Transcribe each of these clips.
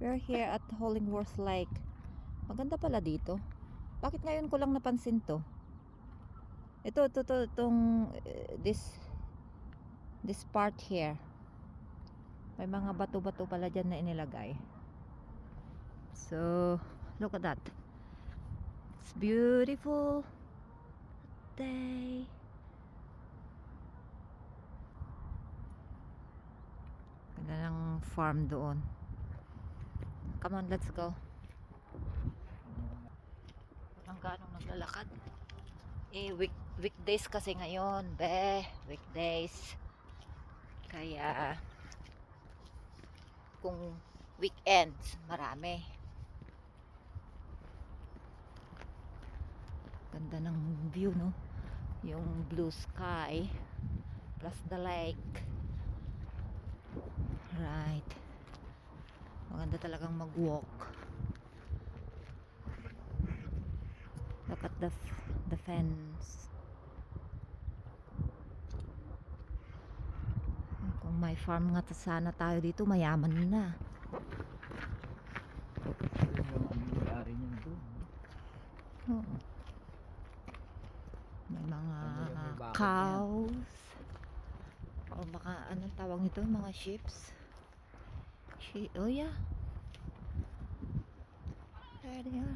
We're here at Hollingworth Lake. Maganda pala dito. Bakit ngayon ko lang napansin to? Ito, ito, ito, itong, eh, this, this part here. May mga bato-bato pala dyan na inilagay. So, look at that. It's beautiful day. Ganda ng farm doon. Come on, let's go. Ganong naglalakad. Eh, week, weekdays kasi ngayon, be. Weekdays. Kaya, kung weekends, marami. Ganda ng view, no? Yung blue sky plus the lake. Right. Talagang mag-walk. Look at the the fence. Kung may farm nga ta- sana tayo dito, mayaman na. Oo. May mga Ano cows. O baka anong tawag nito? Mga sheeps. She oh yeah. Are.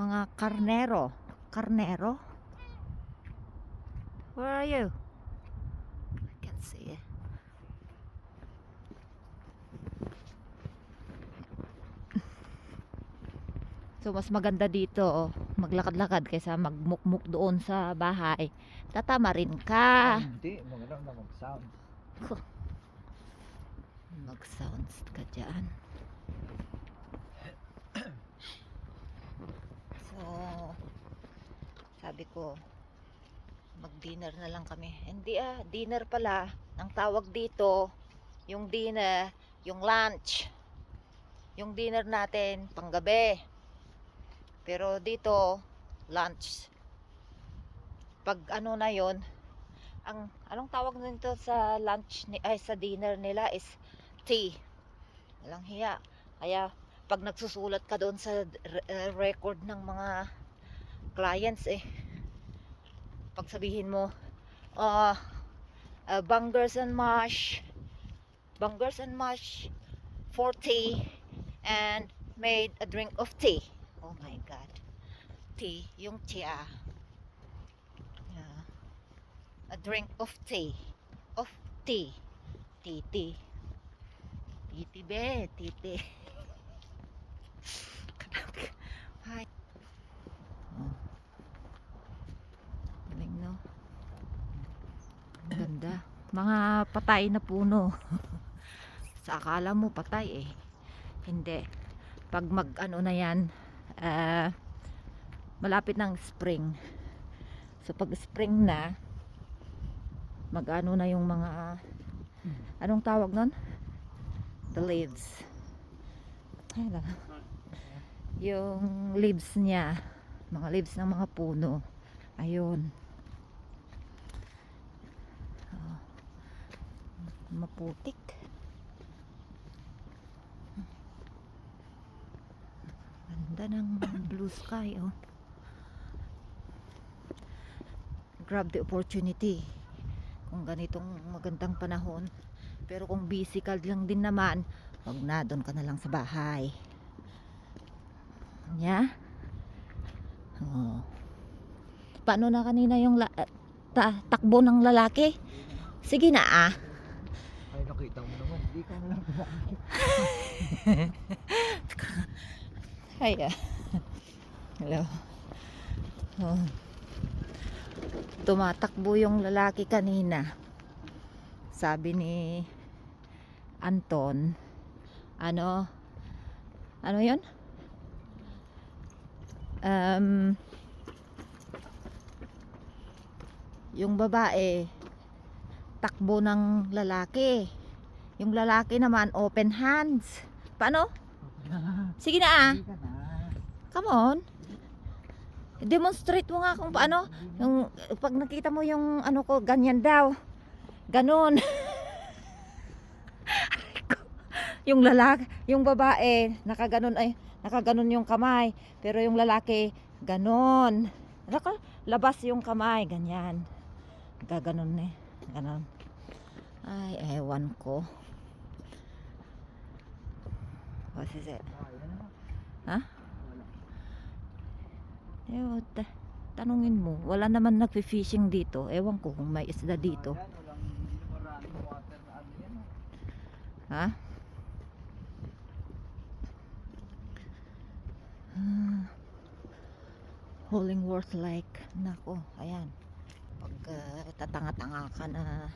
Mga karnero. Karnero? Where are you? I can't see. So mas maganda dito oh, maglakad-lakad kaysa magmukmuk doon sa bahay. Tatama rin ka. Ah, Hindi, maganda na mag-sound. Mag-sounds ka dyan. So, sabi ko, mag-dinner na lang kami. Hindi ah, dinner pala. Ang tawag dito, yung dinner, yung lunch. Yung dinner natin, panggabi. Pero dito, lunch. Pag ano na yon ang anong tawag nito sa lunch ni ay sa dinner nila is tea. Walang hiya. Kaya pag nagsusulat ka doon sa uh, record ng mga clients eh pag sabihin mo uh, uh, bangers and mash bangers and mash for tea and made a drink of tea. Oh my god. Tea yung tea yeah. a drink of tea. Of tea. Tea tea. Titi be titi Hi. Oh. Galing no? Ang ganda. Mga patay na puno. Sa akala mo patay eh. Hindi. Pag mag ano na yan, ah, malapit ng spring. So pag spring na, mag ano na yung mga, anong tawag nun? The leaves. Lang yung leaves niya mga leaves ng mga puno ayun maputik ganda ng blue sky oh grab the opportunity kung ganitong magandang panahon pero kung busy ka lang din naman wag na doon ka na lang sa bahay niya. Oh. Paano na kanina yung la- ta- takbo ng lalaki? Sige na ah. Ay, nakita mo naman. Hindi ka nalang kumakit. Hi ah. Hello. Oh. Tumatakbo yung lalaki kanina. Sabi ni Anton, ano, ano yon? Um, yung babae, takbo ng lalaki. Yung lalaki naman, open hands. Paano? Sige na ah. Come on. Demonstrate mo nga kung paano. Yung, pag nakita mo yung ano ko, ganyan daw. Ganon. yung lalaki, yung babae, nakaganon ay, nakaganon yung kamay. Pero yung lalaki, ganon. Naka, labas yung kamay, ganyan. Gaganon eh. Ganon. Ay, ewan ko. Is it? Ha? Ta- tanungin mo. Wala naman nagfi-fishing dito. Ewan ko kung may isda dito. Ha? Ah. Hollingworth Lake. Nako, ayan. Pag ah, tatanga-tanga ka na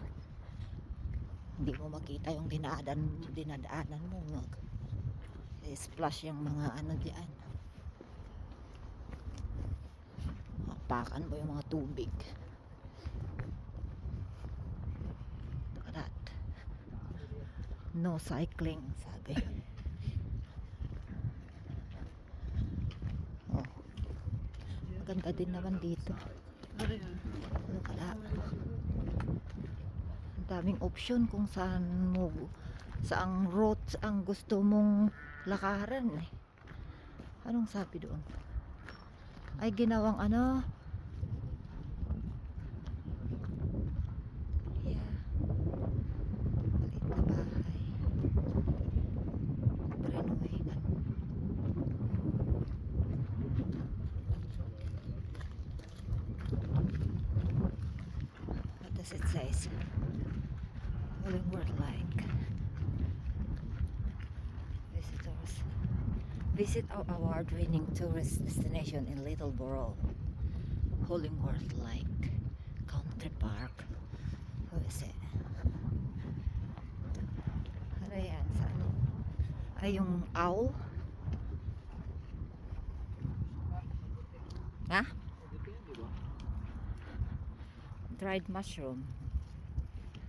hindi mo makita yung dinaadan, dinadaanan mo. Mag, splash yung mga ano diyan. Hapakan mo yung mga tubig. Look at that. No cycling, sabi. Oh. Maganda din naman dito. Look at that. Daming option kung saan mo saang routes ang gusto mong lakaran eh. Anong sabi doon? Ay ginawang ano? Yeah. Maliit na bahay. Renovated. What does it say? Hollingworth Lake. Visitors. Visit our award-winning tourist destination in Littleborough. Hollingworth Lake Country Park. Who is it? Ano yan? Saan? Ay, yung owl? Ha? Dried mushroom.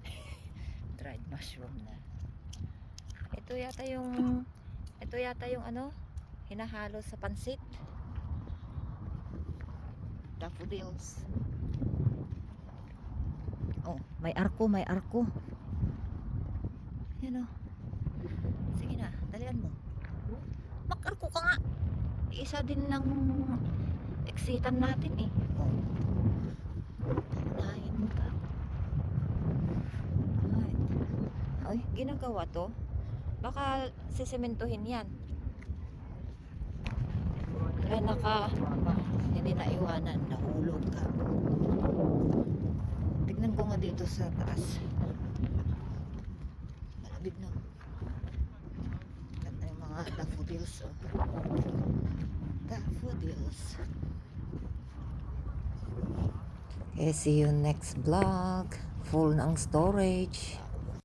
Dried mushroom na. Ito yata yung ito yata yung ano hinahalo sa pansit. Daffodils. Oh, may arko, may arko. Yan oh. Sige na, dalian mo. Makarko ka nga. Isa din ng exitan natin eh. Oh. Mo pa. Ay, ginagawa to. Baka sisementohin yan. Ay, naka, hindi na iwanan, nahulog ka. Tignan ko nga dito sa taas. Malamig na. Ganda yung mga daffodils, oh. Daffodils. Okay, see you next vlog. Full ng storage.